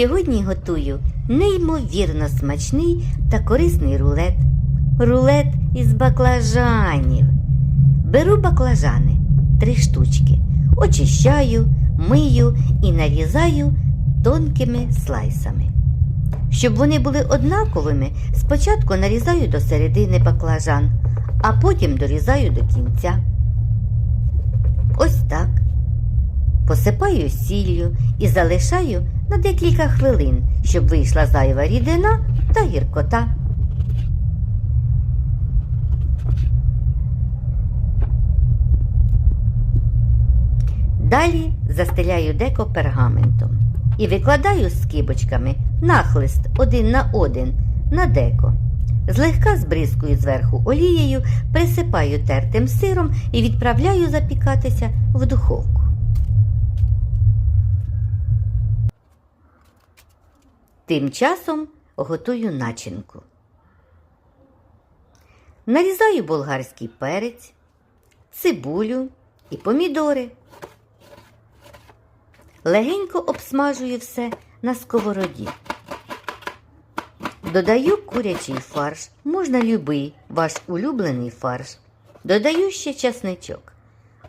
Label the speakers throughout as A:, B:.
A: Сьогодні готую неймовірно смачний та корисний рулет. Рулет із баклажанів. Беру баклажани три штучки, очищаю, мию і нарізаю тонкими слайсами. Щоб вони були однаковими, спочатку нарізаю до середини баклажан, а потім дорізаю до кінця. Посипаю сіллю і залишаю на декілька хвилин, щоб вийшла зайва рідина та гіркота. Далі застеляю деко пергаментом і викладаю скибочками нахлист один на один на деко. Злегка збризкую зверху олією, присипаю тертим сиром і відправляю запікатися в духовку. Тим часом готую начинку. Нарізаю болгарський перець, цибулю і помідори. Легенько обсмажую все на сковороді. Додаю курячий фарш, можна любий ваш улюблений фарш. Додаю ще часничок.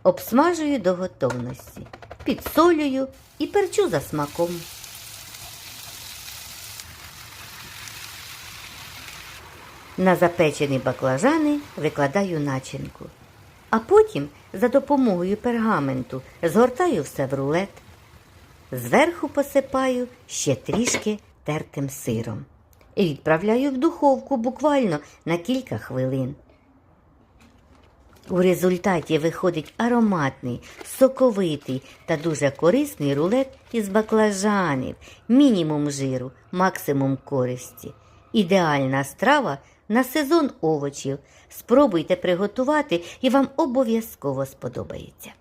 A: Обсмажую до готовності, підсолюю і перчу за смаком. На запечені баклажани викладаю начинку, а потім за допомогою пергаменту згортаю все в рулет. Зверху посипаю ще трішки тертим сиром і відправляю в духовку буквально на кілька хвилин. У результаті виходить ароматний, соковитий та дуже корисний рулет із баклажанів, мінімум жиру, максимум користі. Ідеальна страва на сезон овочів. Спробуйте приготувати і вам обов'язково сподобається.